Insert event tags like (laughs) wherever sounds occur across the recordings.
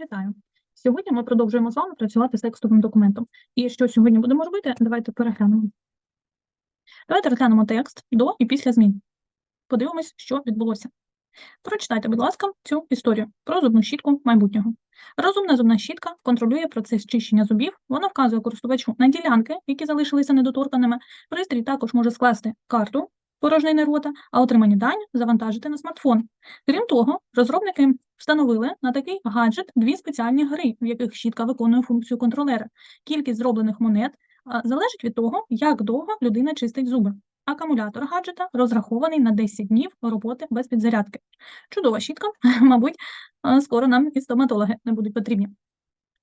Вітаю! Сьогодні ми продовжуємо з вами працювати з текстовим документом. І що сьогодні будемо робити, давайте переглянемо. Давайте розглянемо текст до і після змін. Подивимось, що відбулося. Прочитайте, будь ласка, цю історію про зубну щітку майбутнього. Розумна зубна щітка контролює процес чищення зубів. Вона вказує користувачу на ділянки, які залишилися недоторканими. Пристрій також може скласти карту порожнини рота, а отримані дані завантажити на смартфон. Крім того, розробники встановили на такий гаджет дві спеціальні гри, в яких щітка виконує функцію контролера. Кількість зроблених монет залежить від того, як довго людина чистить зуби. Акумулятор гаджета розрахований на 10 днів роботи без підзарядки. Чудова щітка, (laughs) мабуть, скоро нам і стоматологи не будуть потрібні.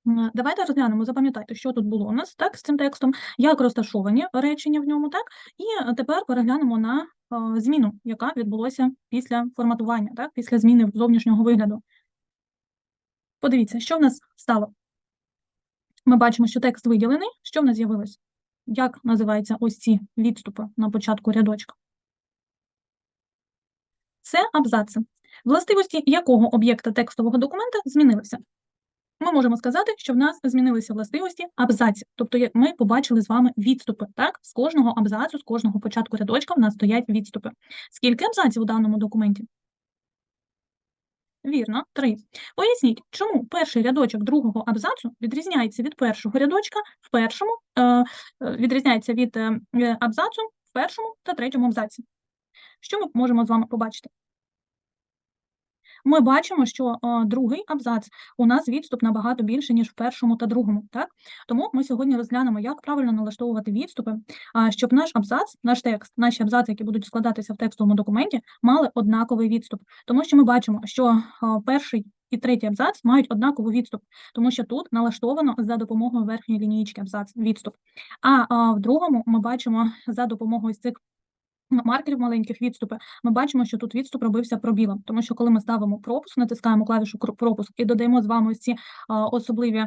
Давайте розглянемо, запам'ятайте, що тут було у нас так, з цим текстом, як розташовані речення в ньому, так, і е, тепер переглянемо на а, зміну, яка відбулася після форматування, так, після зміни зовнішнього вигляду. Подивіться, що в нас стало. Ми бачимо, що текст виділений. Що в нас з'явилось? Як називаються ось ці відступи на початку рядочка? Це абзаци, властивості якого об'єкта текстового документа змінилися. Ми можемо сказати, що в нас змінилися властивості абзаців, тобто ми побачили з вами відступи. Так, з кожного абзацу, з кожного початку рядочка в нас стоять відступи. Скільки абзаців у даному документі? Вірно, три. Поясніть, чому перший рядочок другого абзацу відрізняється від першого рядочка в першому, е, е, відрізняється від е, е, абзацу в першому та третьому абзаці. Що ми можемо з вами побачити? Ми бачимо, що е, другий абзац у нас відступ набагато більше, ніж в першому та другому. Так? Тому ми сьогодні розглянемо, як правильно налаштовувати відступи, щоб наш абзац, наш текст, наші абзаци, які будуть складатися в текстовому документі, мали однаковий відступ. Тому що ми бачимо, що е, перший і третій абзац мають однаковий відступ, тому що тут налаштовано за допомогою верхньої лінієчки абзац відступ. А, а в другому ми бачимо за допомогою ось цих маркерів маленьких відступи, ми бачимо, що тут відступ робився пробілом, тому що коли ми ставимо пропуск, натискаємо клавішу пропуск і додаємо з вами ці особливі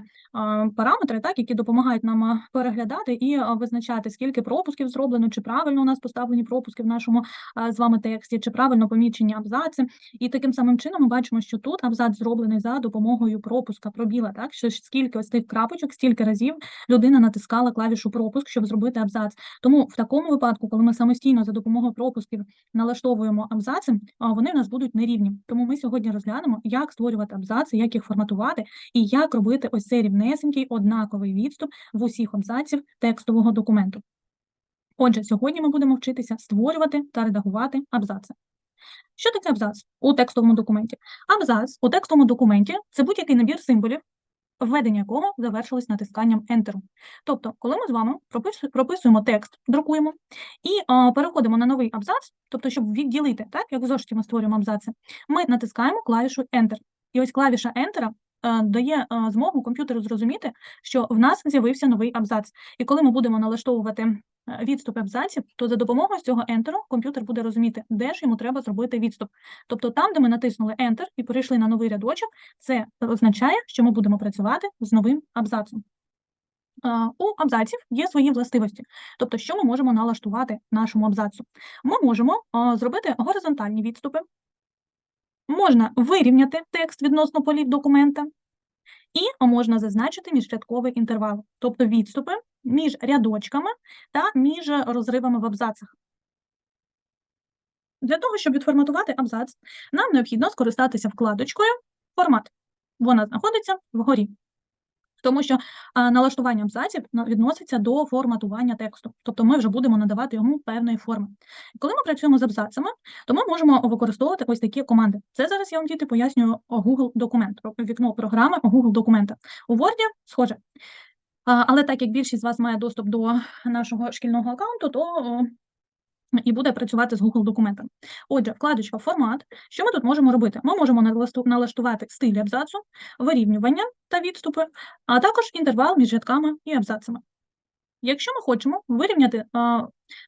параметри, так, які допомагають нам переглядати і визначати, скільки пропусків зроблено, чи правильно у нас поставлені пропуски в нашому з вами тексті, чи правильно помічені абзаци. І таким самим чином ми бачимо, що тут абзац зроблений за допомогою пропуска, пробіла, так, що скільки ось тих крапочок, стільки разів людина натискала клавішу пропуск, щоб зробити абзац. Тому в такому випадку, коли ми самостійно за допомогою пропусків налаштовуємо абзаци, вони в нас будуть нерівні. Тому ми сьогодні розглянемо, як створювати абзаци, як їх форматувати і як робити ось цей рівнесенький однаковий відступ в усіх абзаців текстового документу. Отже, сьогодні ми будемо вчитися створювати та редагувати абзаци. Що таке абзац у текстовому документі? Абзац у текстовому документі це будь-який набір символів, введення якого завершилось натисканням Enter. Тобто, коли ми з вами прописуємо текст, друкуємо і а, переходимо на новий абзац, тобто, щоб відділити, так, як в зошиті ми створюємо абзаци, ми натискаємо клавішу Enter. І ось клавіша Enter е, дає е, змогу комп'ютеру зрозуміти, що в нас з'явився новий абзац. І коли ми будемо налаштовувати відступ абзаців, то за допомогою цього Enter комп'ютер буде розуміти, де ж йому треба зробити відступ. Тобто там, де ми натиснули Enter і перейшли на новий рядочок, це означає, що ми будемо працювати з новим абзацом. У абзаців є свої властивості. Тобто, що ми можемо налаштувати нашому абзацу? Ми можемо зробити горизонтальні відступи, можна вирівняти текст відносно полів документа, і можна зазначити міжрядковий інтервал, тобто відступи між рядочками та між розривами в абзацах. Для того, щоб відформатувати абзац, нам необхідно скористатися вкладочкою Формат. Вона знаходиться вгорі. Тому що налаштування абзаців відноситься до форматування тексту, тобто ми вже будемо надавати йому певної форми. Коли ми працюємо з абзацами, то ми можемо використовувати ось такі команди. Це зараз я вам діти пояснюю Google документ, вікно програми Google документа. У Word схоже. Але так як більшість з вас має доступ до нашого шкільного аккаунту, то і буде працювати з Google документом. Отже, вкладочка формат. Що ми тут можемо робити? Ми можемо налаштувати стиль абзацу, вирівнювання та відступи, а також інтервал між рядками і абзацами. Якщо ми хочемо вирівняти,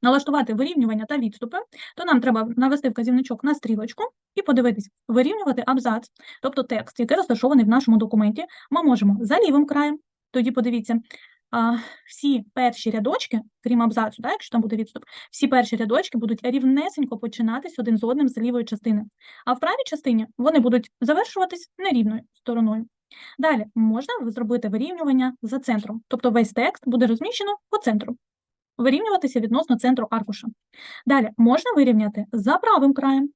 налаштувати вирівнювання та відступи, то нам треба навести вказівничок на стрілочку і подивитись, вирівнювати абзац, тобто текст, який розташований в нашому документі, ми можемо за лівим краєм. Тоді подивіться, всі перші рядочки, крім абзацу, так, якщо там буде відступ, всі перші рядочки будуть рівнесенько починатись один з одним з лівої частини. А в правій частині вони будуть завершуватись нерівною стороною. Далі можна зробити вирівнювання за центром, тобто весь текст буде розміщено по центру, вирівнюватися відносно центру аркуша. Далі можна вирівняти за правим краєм,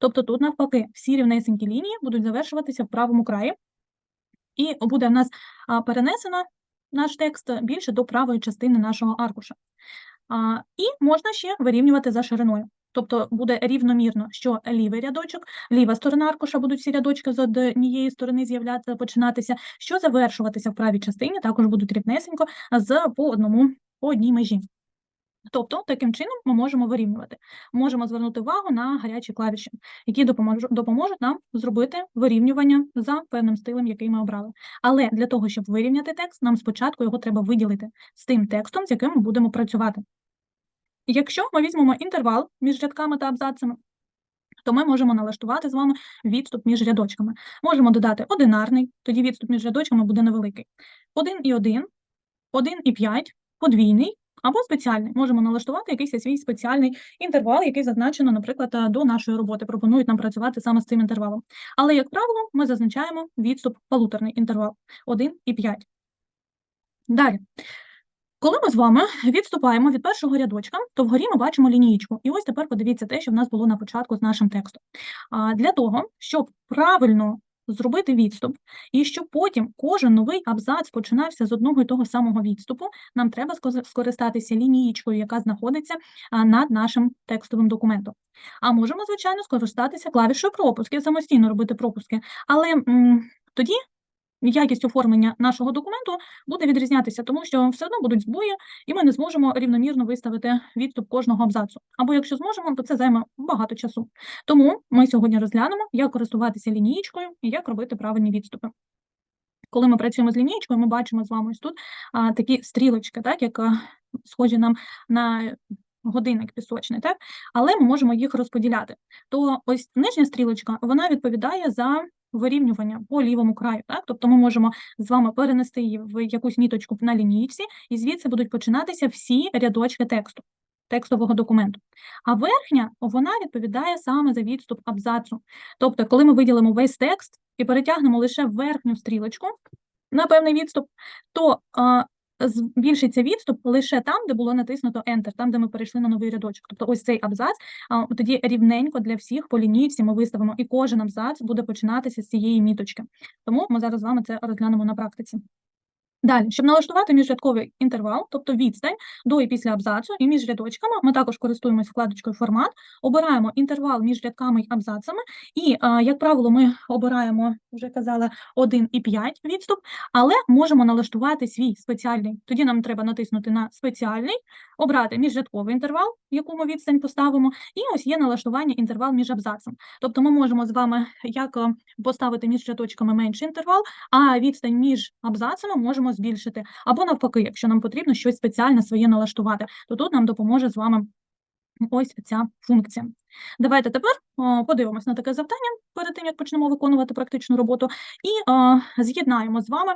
тобто тут, навпаки, всі рівнесенькі лінії будуть завершуватися в правому краї, і буде в нас перенесено наш текст більше до правої частини нашого аркуша. І можна ще вирівнювати за шириною. Тобто буде рівномірно, що лівий рядочок, ліва сторона аркуша будуть всі рядочки з однієї сторони з'являтися, починатися, що завершуватися в правій частині, також будуть рівнесенько з по одному по одній межі. Тобто, таким чином ми можемо вирівнювати. Можемо звернути увагу на гарячі клавіші, які допоможуть, нам зробити вирівнювання за певним стилем, який ми обрали. Але для того, щоб вирівняти текст, нам спочатку його треба виділити з тим текстом, з яким ми будемо працювати. Якщо ми візьмемо інтервал між рядками та абзацами, то ми можемо налаштувати з вами відступ між рядочками. Можемо додати одинарний, тоді відступ між рядочками буде невеликий. 1,1, 1,5, подвійний або спеціальний. Можемо налаштувати якийсь свій спеціальний інтервал, який зазначено, наприклад, до нашої роботи. Пропонують нам працювати саме з цим інтервалом. Але, як правило, ми зазначаємо відступ полуторний інтервал 1,5. Далі. Коли ми з вами відступаємо від першого рядочка, то вгорі ми бачимо лінієчку. І ось тепер подивіться те, що в нас було на початку з нашим текстом. Для того, щоб правильно зробити відступ, і щоб потім кожен новий абзац починався з одного і того самого відступу, нам треба скористатися лінієчкою, яка знаходиться над нашим текстовим документом. А можемо, звичайно, скористатися клавішою пропуски, самостійно робити пропуски. Але тоді якість оформлення нашого документу буде відрізнятися, тому що все одно будуть збої, і ми не зможемо рівномірно виставити відступ кожного абзацу. Або якщо зможемо, то це займе багато часу. Тому ми сьогодні розглянемо, як користуватися лінієчкою і як робити правильні відступи. Коли ми працюємо з лінієчкою, ми бачимо з вами ось тут а, такі стрілочки, так, як а, схожі нам на годинник пісочний, так? але ми можемо їх розподіляти. То ось нижня стрілочка вона відповідає за вирівнювання по лівому краю. Так? Тобто ми можемо з вами перенести її в якусь ніточку на лінійці, і звідси будуть починатися всі рядочки тексту, текстового документу. А верхня вона відповідає саме за відступ абзацу. Тобто, коли ми виділимо весь текст і перетягнемо лише верхню стрілочку на певний відступ, то збільшиться відступ лише там, де було натиснуто Enter, там, де ми перейшли на новий рядочок. Тобто ось цей абзац, тоді рівненько для всіх по лінійці ми виставимо, і кожен абзац буде починатися з цієї міточки. Тому ми зараз з вами це розглянемо на практиці. Далі, щоб налаштувати міжрядковий інтервал, тобто відстань до і після абзацу, і між рядочками, ми також користуємося вкладочкою формат, обираємо інтервал між рядками і абзацами, і, як правило, ми обираємо, вже казала, 1 і 5 відступ, але можемо налаштувати свій спеціальний. Тоді нам треба натиснути на спеціальний, обрати міжрядковий інтервал, яку ми відстань поставимо, і ось є налаштування інтервал між абзацем. Тобто ми можемо з вами як поставити між рядочками менший інтервал, а відстань між абзацами можемо збільшити, або навпаки, якщо нам потрібно щось спеціальне своє налаштувати, то тут нам допоможе з вами ось ця функція. Давайте тепер подивимось на таке завдання перед тим, як почнемо виконувати практичну роботу, і з'єднаємо з вами.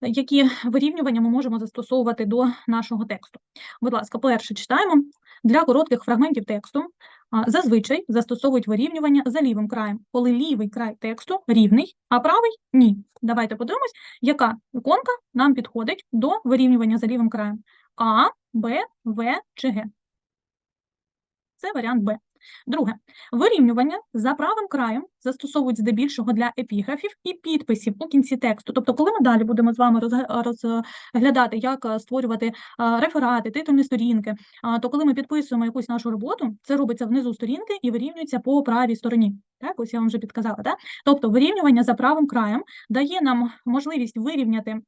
Які вирівнювання ми можемо застосовувати до нашого тексту? Будь ласка, перше читаємо для коротких фрагментів тексту Зазвичай застосовують вирівнювання за лівим краєм, коли лівий край тексту рівний, а правий ні. Давайте подивимось, яка іконка нам підходить до вирівнювання за лівим краєм: А, Б, В чи Г. Це варіант Б. Друге, вирівнювання за правим краєм застосовують здебільшого для епіграфів і підписів у кінці тексту. Тобто, коли ми далі будемо з вами розглядати, як е, створювати е, реферати, титульні сторінки, то коли ми підписуємо якусь нашу роботу, це робиться внизу сторінки і вирівнюється по правій стороні. Так, ось я вам вже підказала. Так? Тобто вирівнювання за правим краєм дає нам можливість вирівняти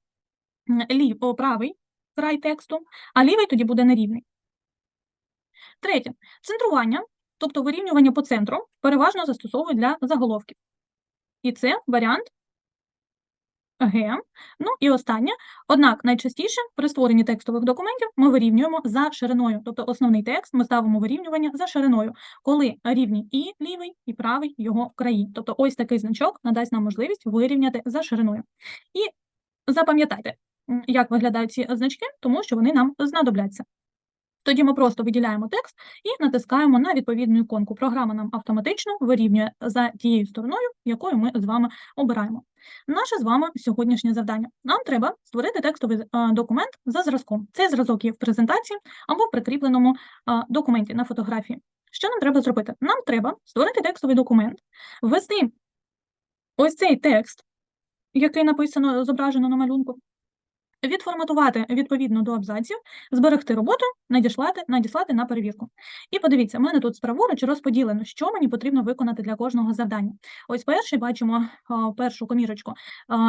лів, правий край тексту, а лівий тоді буде нерівний. Третє центрування тобто вирівнювання по центру, переважно застосовують для заголовків. І це варіант Г. Ну і останнє. Однак найчастіше при створенні текстових документів ми вирівнюємо за шириною. Тобто основний текст ми ставимо вирівнювання за шириною, коли рівні і лівий, і правий його краї. Тобто ось такий значок надасть нам можливість вирівняти за шириною. І запам'ятайте, як виглядають ці значки, тому що вони нам знадобляться. Тоді ми просто виділяємо текст і натискаємо на відповідну іконку. Програма нам автоматично вирівнює за тією стороною, якою ми з вами обираємо. Наше з вами сьогоднішнє завдання. Нам треба створити текстовий документ за зразком. Цей зразок є в презентації або в прикріпленому документі на фотографії. Що нам треба зробити? Нам треба створити текстовий документ, ввести ось цей текст, який написано, зображено на малюнку, відформатувати відповідно до абзаців, зберегти роботу, надіслати, надіслати на перевірку. І подивіться, в мене тут праворуч розподілено, що мені потрібно виконати для кожного завдання. Ось перший бачимо першу комірочку.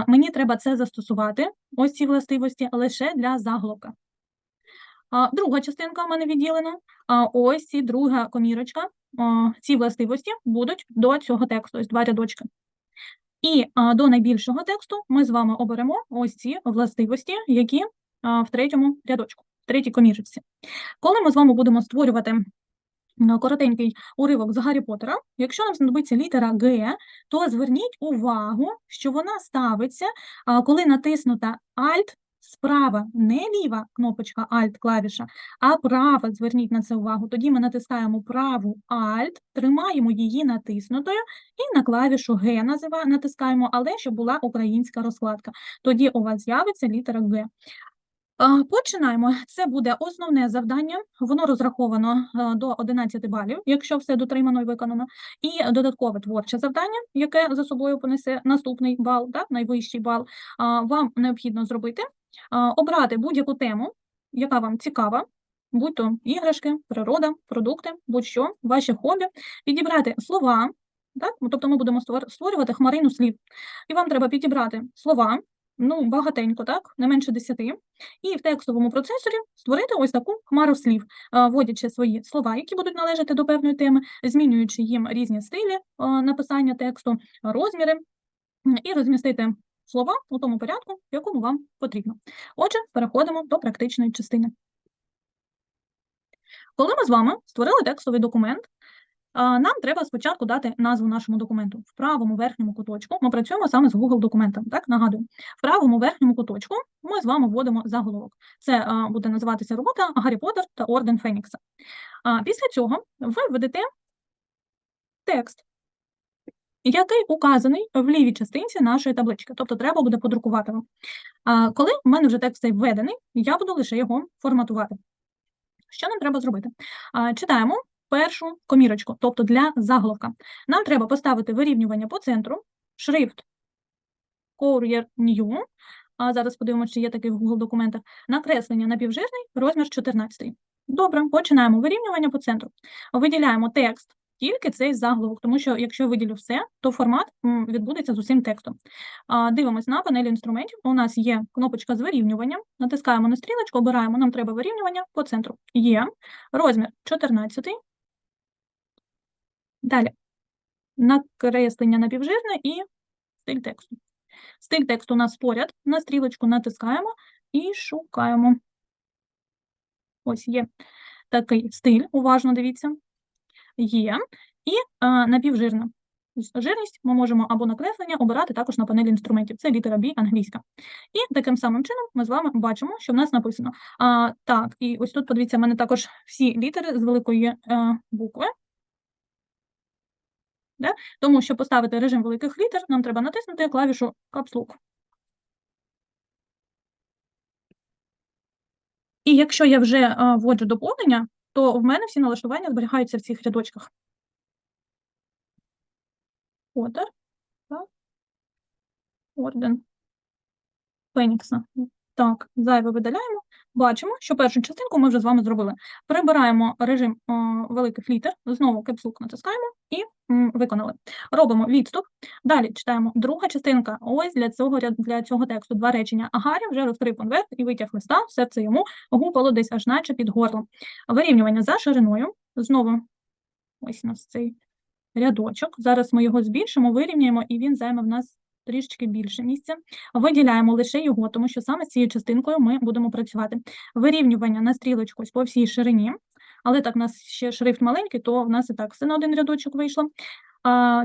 Мені треба це застосувати, ось ці властивості, лише для заголовка. Друга частинка в мене відділена. Ось ці друга комірочка. Ці властивості будуть до цього тексту, ось два рядочки. І до найбільшого тексту ми з вами оберемо ось ці властивості, які в третьому рядочку, в третій комірочці. Коли ми з вами будемо створювати коротенький уривок з Гаррі Поттера, якщо нам знадобиться літера Г, то зверніть увагу, що вона ставиться, коли натиснута Alt справа, не ліва кнопочка Alt клавіша, а права, зверніть на це увагу. Тоді ми натискаємо праву Alt, тримаємо її натиснутою і на клавішу Г натискаємо, але щоб була українська розкладка. Тоді у вас з'явиться літера Г. Починаємо. Це буде основне завдання. Воно розраховано е, до 11 балів, якщо все дотримано і виконано. І додаткове творче завдання, яке за собою понесе наступний бал, так, найвищий бал. Вам необхідно зробити, обрати будь-яку тему, яка вам цікава, будь то іграшки, природа, продукти, будь-що, ваші хобі, підібрати слова. Так? Ну, Тобто ми будемо створювати хмарину слів. І вам треба підібрати слова, ну, багатенько, так, не менше 10, і в текстовому процесорі створити ось таку хмару слів, вводячи свої слова, які будуть належати до певної теми, змінюючи їм різні стилі написання тексту, розміри, і розмістити слова у тому порядку, в якому вам потрібно. Отже, переходимо до практичної частини. Коли ми з вами створили текстовий документ, нам треба спочатку дати назву нашому документу. В правому верхньому куточку ми працюємо саме з Google документом. Так, нагадую, в правому верхньому куточку ми з вами вводимо заголовок. Це буде називатися робота Гаррі Поттер та Орден Фенікса. Після цього ви введете текст, який указаний в лівій частинці нашої таблички, тобто треба буде подрукувати. вам. Коли в мене вже текст введений, я буду лише його форматувати. Що нам треба зробити? Читаємо першу комірочку, тобто для заголовка. Нам треба поставити вирівнювання по центру, шрифт Courier New, а зараз подивимося, чи є такий в Google документах, накреслення напівжирний, розмір 14. Добре, починаємо вирівнювання по центру. Виділяємо текст, тільки цей заголовок, тому що якщо я виділю все, то формат відбудеться з усім текстом. Дивимось на панелі інструментів. У нас є кнопочка з вирівнюванням. Натискаємо на стрілочку, обираємо, нам треба вирівнювання по центру. Є. Розмір 14. Далі. Накреслення напівжирне і стиль тексту. Стиль тексту у нас поряд. На стрілочку натискаємо і шукаємо. Ось є такий стиль, уважно дивіться. Є. І а, напівжирна. Тобто Жирність ми можемо або накреслення обирати також на панелі інструментів. Це літера B англійська. І таким самим чином ми з вами бачимо, що в нас написано. А, так, і ось тут, подивіться, в мене також всі літери з великої е, букви. Да? Тому, щоб поставити режим великих літер, нам треба натиснути клавішу Lock. І якщо я вже е, вводжу доповнення, то в мене всі налаштування зберігаються в цих рядочках. Order, так. Орден Фенікса. Так, зайве видаляємо. Бачимо, що першу частинку ми вже з вами зробили. Прибираємо режим е, великих літер, знову кепсук натискаємо і м, виконали. Робимо відступ. Далі читаємо друга частинка. Ось для цього, для цього тексту два речення. А Гаррі вже розкрив конверт і витяг листа, серце йому гупало десь аж наче під горлом. Вирівнювання за шириною. Знову ось у нас цей рядочок. Зараз ми його збільшимо, вирівняємо, і він займе в нас трішечки більше місця. Виділяємо лише його, тому що саме з цією частинкою ми будемо працювати. Вирівнювання на стрілочку по всій ширині, але так, у нас ще шрифт маленький, то в нас і так все на один рядочок вийшло.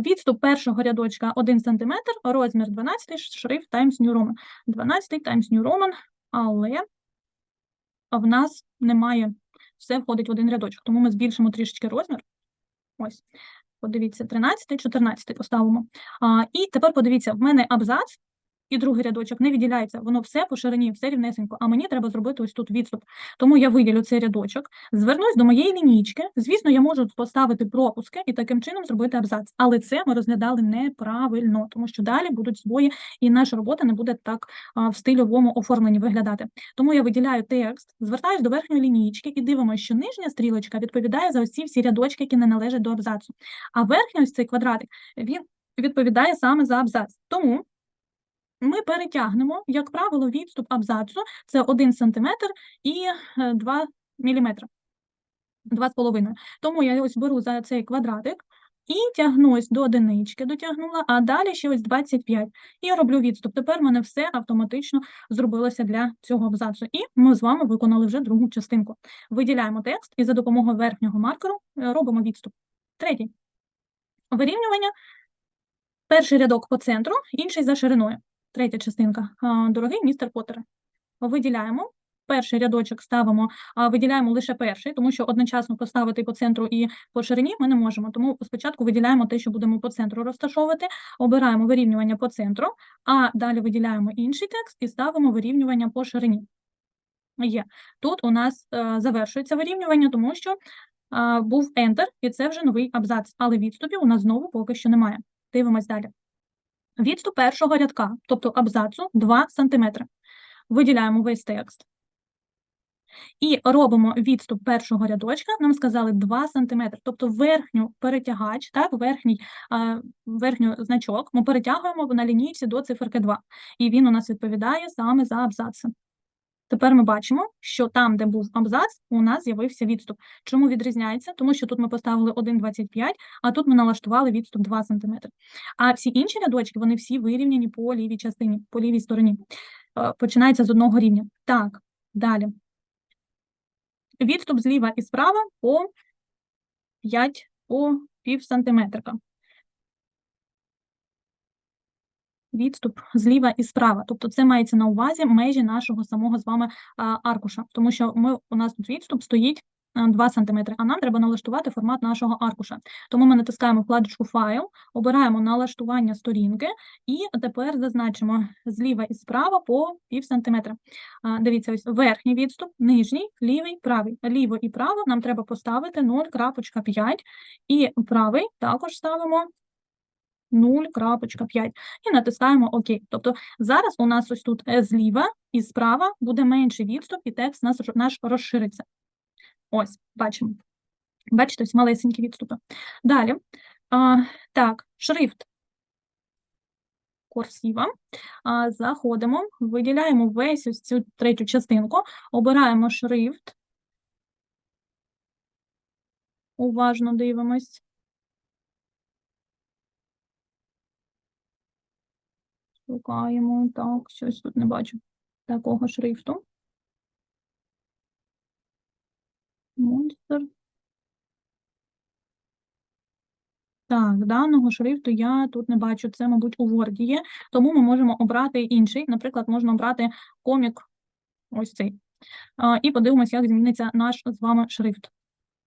Відступ першого рядочка 1 см, розмір 12, шрифт Times New Roman. 12 Times New Roman, але в нас немає, все входить в один рядочок, тому ми збільшимо трішечки розмір. Ось. Подивіться, 13, 14 поставимо. А, і тепер подивіться, в мене абзац і другий рядочок не відділяється, воно все по ширині, все рівнесенько, а мені треба зробити ось тут відступ. Тому я виділю цей рядочок, звернусь до моєї лінійки. Звісно, я можу поставити пропуски і таким чином зробити абзац. Але це ми розглядали неправильно, тому що далі будуть збої, і наша робота не буде так в стильовому оформленні виглядати. Тому я виділяю текст, звертаюсь до верхньої лінійки і дивимося, що нижня стрілочка відповідає за ці всі рядочки, які не належать до абзацу. А верхній ось цей квадратик він відповідає саме за абзац. Тому ми перетягнемо, як правило, відступ абзацу це 1 см і 2 мм. 2,5. Тому я ось беру за цей квадратик і тягнусь до одинички, дотягнула, а далі ще ось 25. І роблю відступ. Тепер в мене все автоматично зробилося для цього абзацу. І ми з вами виконали вже другу частинку. Виділяємо текст і за допомогою верхнього маркеру е, робимо відступ. Третій. Вирівнювання. Перший рядок по центру, інший за шириною. Третя частинка. Дорогий містер Поттере. Виділяємо. Перший рядочок ставимо, виділяємо лише перший, тому що одночасно поставити по центру і по ширині ми не можемо. Тому спочатку виділяємо те, що будемо по центру розташовувати, обираємо вирівнювання по центру, а далі виділяємо інший текст і ставимо вирівнювання по ширині. Є. Тут у нас е, завершується вирівнювання, тому що був Enter, і це вже новий абзац, але відступів у нас знову поки що немає. Дивимось далі. Відступ першого рядка, тобто абзацу 2 см. Виділяємо весь текст. І робимо відступ першого рядочка, нам сказали 2 см, тобто верхню перетягач, так, верхній верхню значок ми перетягуємо на лінійці до циферки 2. І він у нас відповідає саме за абзаци. Тепер ми бачимо, що там, де був абзац, у нас з'явився відступ. Чому відрізняється? Тому що тут ми поставили 1,25, а тут ми налаштували відступ 2 см. А всі інші рядочки, вони всі вирівняні по лівій частині, по лівій стороні. Е, починається з одного рівня. Так, далі. Відступ зліва і справа по 5 по пів сантиметрика. Відступ зліва і справа. Тобто це мається на увазі межі нашого самого з вами аркуша, тому що ми у нас тут відступ стоїть 2 см, а нам треба налаштувати формат нашого аркуша. Тому ми натискаємо вкладочку Файл, обираємо налаштування сторінки і тепер зазначимо зліва і справа по пів сантиметра. Дивіться, ось верхній відступ, нижній, лівий, правий. Ліво і право нам треба поставити 0,5 і правий також ставимо 0.5 і натискаємо ОК. Тобто зараз у нас ось тут е, зліва і справа буде менший відступ, і текст наш, розшириться. Ось, бачимо. Бачите, ось малесенькі відступи. Далі, а, так, шрифт курсіва. А, Заходимо, виділяємо весь ось цю третю частинку, обираємо шрифт. Уважно дивимось. Шукаємо. Так, щось тут не бачу такого шрифту. Монстр. Так, даного шрифту я тут не бачу. Це, мабуть, у Word є, тому ми можемо обрати інший. Наприклад, можна обрати комік ось цей. І подивимося, як зміниться наш з вами шрифт.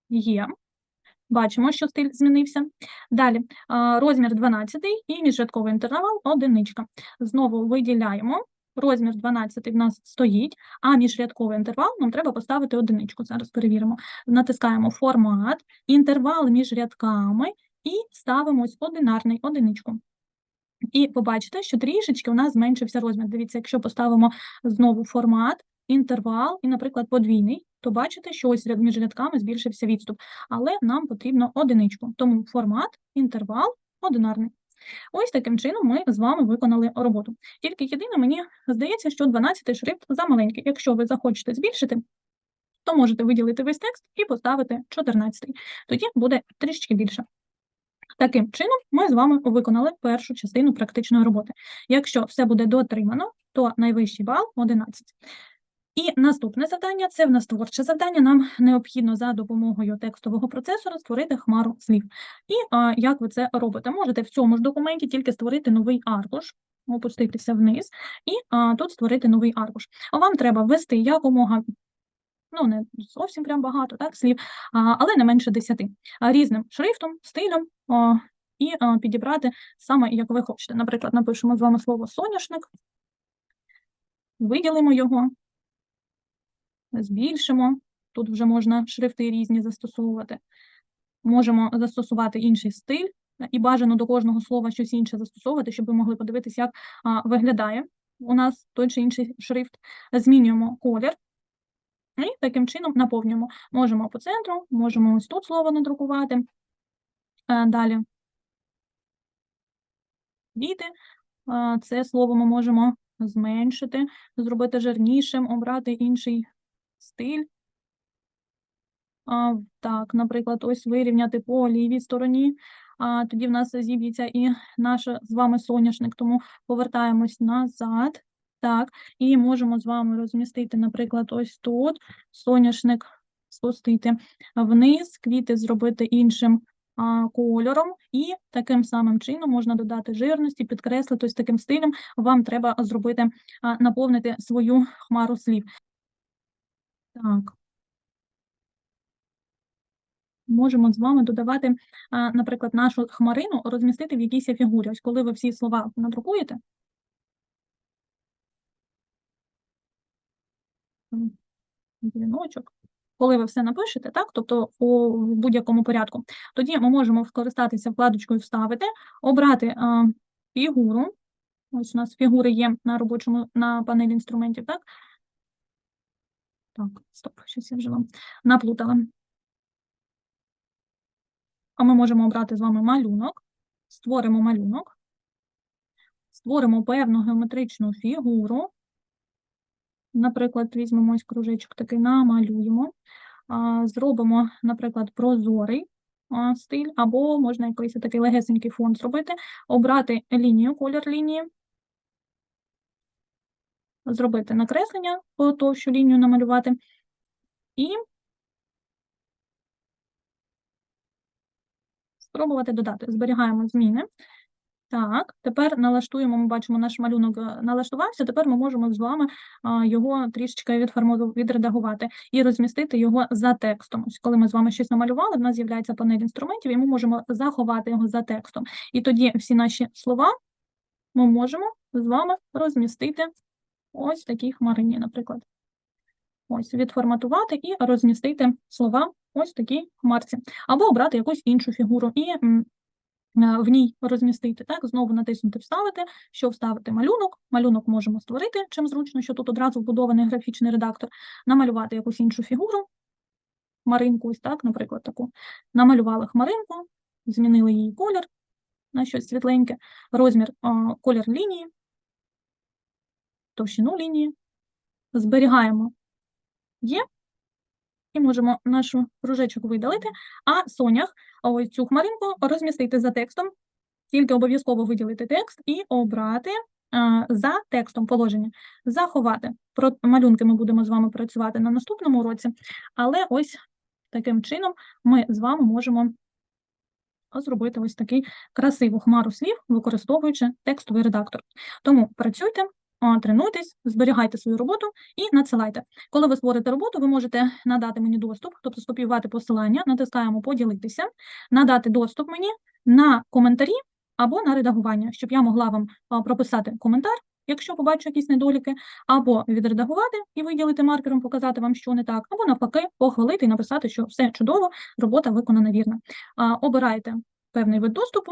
Є. Бачимо, що стиль змінився. Далі розмір 12 і міжрядковий інтервал одиничка. Знову виділяємо. Розмір 12 в нас стоїть, а міжрядковий інтервал нам треба поставити одиничку. Зараз перевіримо. Натискаємо формат, інтервал між рядками і ставимо ось одинарний одиничку. І побачите, що трішечки у нас зменшився розмір. Дивіться, якщо поставимо знову формат, інтервал і, наприклад, подвійний, то бачите, що ось між рядками збільшився відступ, але нам потрібно одиничку. Тому формат, інтервал одинарний. Ось таким чином ми з вами виконали роботу. Тільки єдине, мені здається, що 12-й шрифт замаленький. Якщо ви захочете збільшити, то можете виділити весь текст і поставити 14-й. Тоді буде трішки більше. Таким чином, ми з вами виконали першу частину практичної роботи. Якщо все буде дотримано, то найвищий бал 11. І наступне завдання це в нас творче завдання. Нам необхідно за допомогою текстового процесора створити хмару слів. І а, як ви це робите? Можете в цьому ж документі тільки створити новий аркуш, опуститися вниз, і а, тут створити новий аркуш. Вам треба ввести якомога ну не зовсім прям багато, так, слів, але не менше 10, а, різним шрифтом, стилем і підібрати саме як ви хочете. Наприклад, напишемо з вами слово соняшник, виділимо його, збільшимо. Тут вже можна шрифти різні застосовувати. Можемо застосувати інший стиль, і бажано до кожного слова щось інше застосовувати, щоб ви могли подивитися, як виглядає у нас той чи інший шрифт. Змінюємо колір і таким чином наповнюємо. Можемо по центру, можемо ось тут слово надрукувати. Е, Далі діти. Е, Це слово ми можемо зменшити, зробити жирнішим, обрати інший стиль. А, Так, наприклад, ось вирівняти по лівій стороні, а тоді в нас зіб'ється і наш з вами соняшник, тому повертаємось назад. Так, і можемо з вами розмістити, наприклад, ось тут соняшник спустити вниз, квіти зробити іншим а, кольором, і таким самим чином можна додати жирності, підкреслити ось таким стилем. Вам треба зробити, а, наповнити свою хмару слів. Так. Можемо з вами додавати, наприклад, нашу хмарину розмістити в якійсь фігурі. Ось коли ви всі слова надрукуєте. Дзвіночок. Коли ви все напишете, так, тобто у будь-якому порядку, тоді ми можемо скористатися вкладочкою Вставити, обрати а, фігуру. Ось у нас фігури є на робочому на панелі інструментів, так? Так, стоп, щось я вже вам наплутала. А ми можемо обрати з вами малюнок, створимо малюнок, створимо певну геометричну фігуру. Наприклад, візьмемо ось кружечок такий, намалюємо, зробимо, наприклад, прозорий стиль, або можна якийсь такий легесенький фон зробити, обрати лінію, колір лінії, зробити накреслення, по товщу лінію намалювати, і спробувати додати. Зберігаємо зміни. Так, тепер налаштуємо, ми бачимо, наш малюнок е, налаштувався, тепер ми можемо з вами його трішечки відредагувати і розмістити його за текстом. Коли ми з вами щось намалювали, в нас з'являється панель інструментів, і ми можемо заховати його за текстом. І тоді всі наші слова ми можемо з вами розмістити ось такій хмарині, наприклад. Ось, відформатувати і розмістити слова ось такій хмарці. Або обрати якусь іншу фігуру і е, в ній розмістити. Так, знову натиснути Вставити, що вставити малюнок. Малюнок можемо створити, чим зручно, що тут одразу вбудований графічний редактор, намалювати якусь іншу фігуру, хмаринку, ось так, наприклад, таку. Намалювали хмаринку, змінили її колір на щось світленьке, розмір, колір лінії, товщину лінії. Зберігаємо є. І можемо наш кружечок видалити, а сонях, ось цю хмаринку розмістити за текстом, тільки обов'язково виділити текст і обрати а, за текстом положення, заховати. Про малюнки ми будемо з вами працювати на наступному уроці, але ось таким чином ми з вами можемо зробити ось такий красиву хмару слів, використовуючи текстовий редактор. Тому працюйте, тренуйтесь, зберігайте свою роботу і надсилайте. Коли ви створите роботу, ви можете надати мені доступ, тобто скопіювати посилання, натискаємо поділитися, надати доступ мені на коментарі або на редагування, щоб я могла вам прописати коментар, якщо побачу якісь недоліки, або відредагувати і виділити маркером, показати вам, що не так, або навпаки, похвалити і написати, що все чудово, робота виконана вірно. Обираєте певний вид доступу,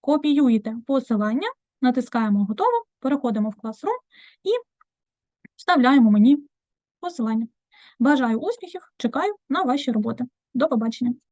копіюєте посилання, натискаємо готово, переходимо в Classroom і вставляємо мені посилання. Бажаю успіхів, чекаю на ваші роботи. До побачення.